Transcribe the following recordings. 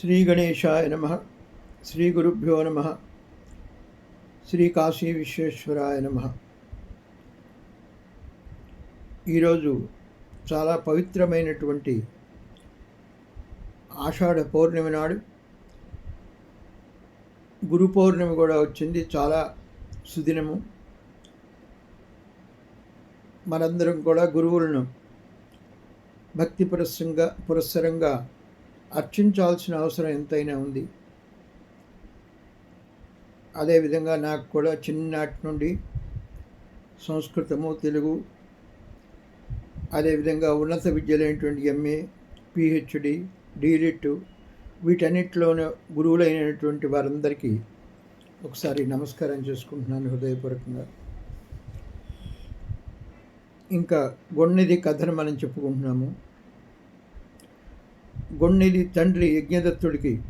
శ్రీ గణేశాయ నమ శ్రీ గురుభ్యో నమ శ్రీ కాశీ విశ్వేశ్వరాయ నమ. ఈరోజు చాలా పవిత్రమైనటువంటి ఆషాఢ పౌర్ణమి నాడు గురు పౌర్ణమి కూడా వచ్చింది చాలా సుదినము. మనందరం కూడా గురువులను భక్తి పురస్సంగా పురస్సరంగా అర్చించాల్సిన అవసరం ఎంతైనా ఉంది. అదేవిధంగా నాకు కూడా చిన్ననాటి నుండి సంస్కృతము తెలుగు అదేవిధంగా ఉన్నత విద్యలైనటువంటి ఎంఏ పిహెచ్డి డీలిట్ వీటన్నిటిలోనూ గురువులైనటువంటి వారందరికీ ఒకసారి నమస్కారం చేసుకుంటున్నాను హృదయపూర్వకంగా. ఇంకా గొన్నెది కథను మనం చెప్పుకుంటున్నాము. గొన్నెది తండ్రి యజ్ఞదత్తుడికి.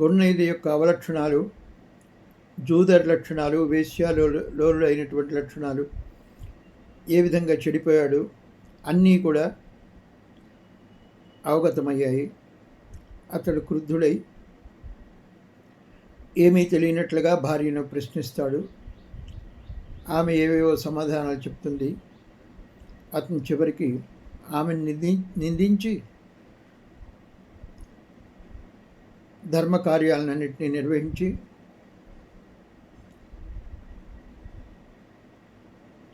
గొన్నెది యొక్క అవలక్షణాలు జూదర్ లక్షణాలు వేశ్యాలో అయినటువంటి లక్షణాలు ఏ విధంగా చెడిపోయాడు అన్నీ కూడా అవగతమయ్యాయి. అతడు క్రుద్ధుడై ఏమీ తెలియనట్లుగా భార్యను ప్రశ్నిస్తాడు. ఆమె ఏవేవో సమాధానాలు చెప్తుంది. అతను చివరికి ఆమెను నింది నిందించి ధర్మ కార్యాలన్నింటినీ నిర్వహించి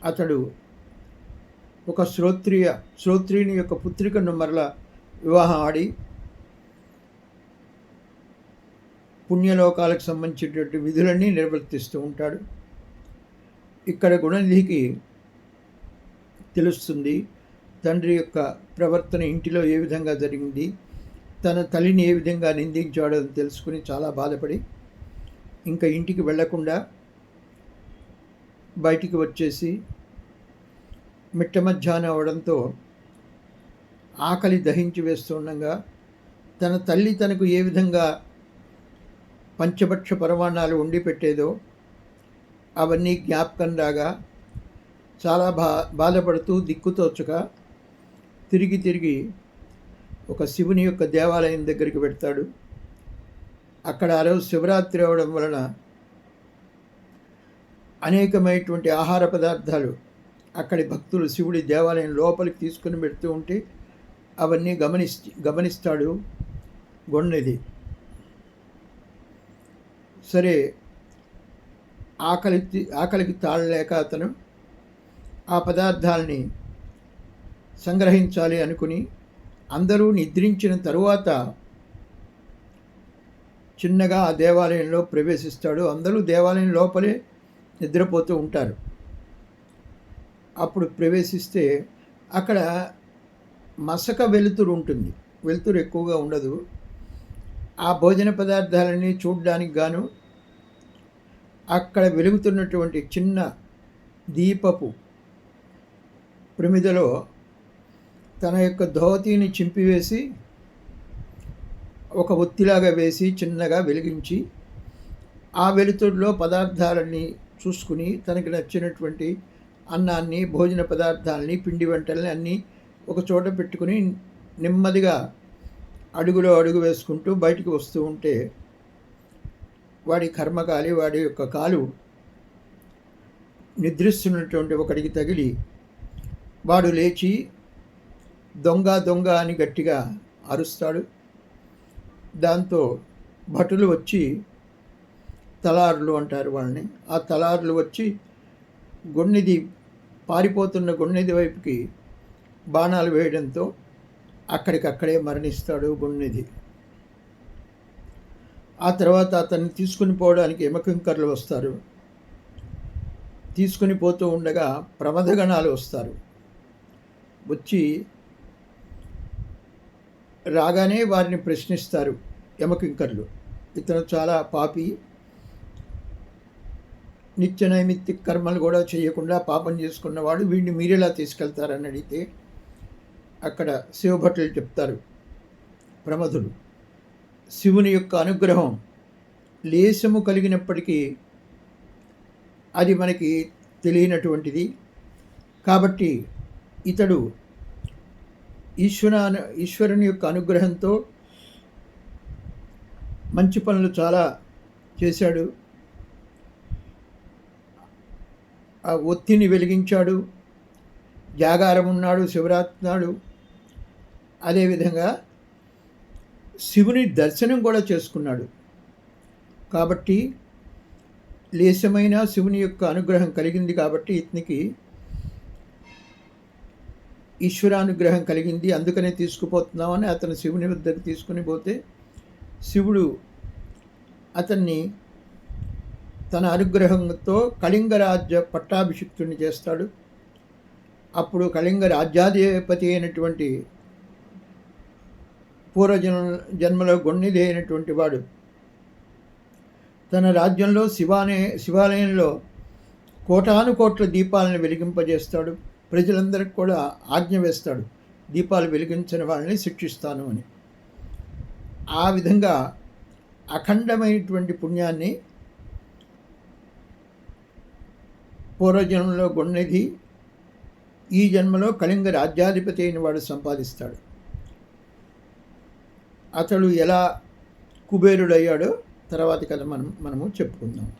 అతడు ఒక శ్రోత్రియ శ్రోత్రియుని యొక్క పుత్రికను మరల వివాహం ఆడి పుణ్యలోకాలకు సంబంధించినటువంటి విధులన్నీ నిర్వర్తిస్తూ ఉంటాడు. ఇక్కడ గుణనిధికి తెలుస్తుంది తండ్రి యొక్క ప్రవర్తన ఇంటిలో ఏ విధంగా జరిగింది తన తల్లిని ఏ విధంగా నిందించాడో తెలుసుకుని చాలా బాధపడి ఇంకా ఇంటికి వెళ్ళకుండా బయటికి వచ్చేసి మిట్ట మధ్యాహ్నం అవడంతో ఆకలి దహించి వేస్తుండగా తన తల్లి తనకు ఏ విధంగా పంచభక్ష పరమాణాలు వండి పెట్టేదో అవన్నీ జ్ఞాపకం రాగా చాలా బా బాధపడుతూ దిక్కుతోచక తిరిగి తిరిగి ఒక శివుని యొక్క దేవాలయం దగ్గరికి పెడతాడు. అక్కడ ఆ రోజు శివరాత్రి అవడం వలన అనేకమైనటువంటి ఆహార పదార్థాలు అక్కడి భక్తులు శివుడి దేవాలయం లోపలికి తీసుకుని పెడుతూ ఉంటే అవన్నీ గమనిస్ గమనిస్తాడు గొండది సరే ఆకలి ఆకలికి తాళలేక అతను ఆ పదార్థాలని సంగ్రహించాలి అనుకుని అందరూ నిద్రించిన తరువాత చిన్నగా ఆ దేవాలయంలో ప్రవేశిస్తాడు. అందరూ దేవాలయం లోపలే నిద్రపోతూ ఉంటారు. అప్పుడు ప్రవేశిస్తే అక్కడ మసక వెలుతురు ఉంటుంది. వెలుతురు ఎక్కువగా ఉండదు. ఆ భోజన పదార్థాలని చూడడానికి గాను అక్కడ వెలుగుతున్నటువంటి చిన్న దీపపు ప్రమిదలో తన యొక్క ధోతిని చింపివేసి ఒక ఒత్తిలాగా వేసి చిన్నగా వెలిగించి ఆ వెలుతుడిలో పదార్థాలన్నీ చూసుకుని తనకి నచ్చినటువంటి అన్నాన్ని భోజన పదార్థాలని పిండి వంటల్ని అన్నీ ఒక చోట పెట్టుకుని నెమ్మదిగా అడుగులో అడుగు వేసుకుంటూ బయటకు వస్తూ ఉంటే వాడి కర్మకాలి వాడి యొక్క కాలు నిద్రిస్తున్నటువంటి ఒకడికి తగిలి వాడు లేచి దొంగ దొంగ అని గట్టిగా అరుస్తాడు. దాంతో భటులు వచ్చి తలారులు అంటారు వాళ్ళని. ఆ తలారులు వచ్చి గొన్నెది పారిపోతున్న గొన్నెది వైపుకి బాణాలు వేయడంతో అక్కడికక్కడే మరణిస్తాడు గొన్నెది. ఆ తర్వాత అతన్ని తీసుకుని పోవడానికి ఎమకంకర్లు వస్తారు. తీసుకుని పోతూ ఉండగా ప్రమదగణాలు వస్తారు. వచ్చి రాగానే వారిని ప్రశ్నిస్తారు యమకింకర్లు. ఇతను చాలా పాపి. నిత్య నైమిత్తిక కర్మలు కూడా చేయకుండా పాపం చేసుకున్నవాడు వీడిని మీరెలా తీసుకెళ్తారని అడిగితే అక్కడ శివభట్లు చెప్తారు. ప్రమధుడు శివుని యొక్క అనుగ్రహం లేశము కలిగినప్పటికీ అది మనకి తెలియనటువంటిది. కాబట్టి ఇతడు ఈశ్వర ఈశ్వరుని యొక్క అనుగ్రహంతో మంచి పనులు చాలా చేశాడు. ఆ ఒత్తిని వెలిగించాడు. జాగారం ఉన్నాడు శివరాత్రి నాడు. అదేవిధంగా శివుని దర్శనం కూడా చేసుకున్నాడు. కాబట్టి లేశమైన శివుని యొక్క అనుగ్రహం కలిగింది కాబట్టి ఇతనికి ఈశ్వరానుగ్రహం కలిగింది అందుకనే తీసుకుపోతున్నామని అతను శివుని వద్దకు తీసుకుని పోతే శివుడు అతన్ని తన అనుగ్రహంతో కళింగ రాజ్య చేస్తాడు. అప్పుడు కళింగ రాజ్యాధిపతి అయినటువంటి పూర్వజన్మ జన్మలో గొన్నిది అయినటువంటి వాడు తన రాజ్యంలో శివాలయ శివాలయంలో కోటాను కోట్ల దీపాలను వెలిగింపజేస్తాడు. ప్రజలందరికీ కూడా ఆజ్ఞ వేస్తాడు. దీపాలు వెలిగించిన వాళ్ళని శిక్షిస్తాను అని. ఆ విధంగా అఖండమైనటువంటి పుణ్యాన్ని పూర్వజన్మలో గొన్నెది ఈ జన్మలో కళింగ రాజ్యాధిపతి అయిన వాడు సంపాదిస్తాడు. అతడు ఎలా కుబేరుడయ్యాడో తర్వాత కథ మనం మనము చెప్పుకుందాం.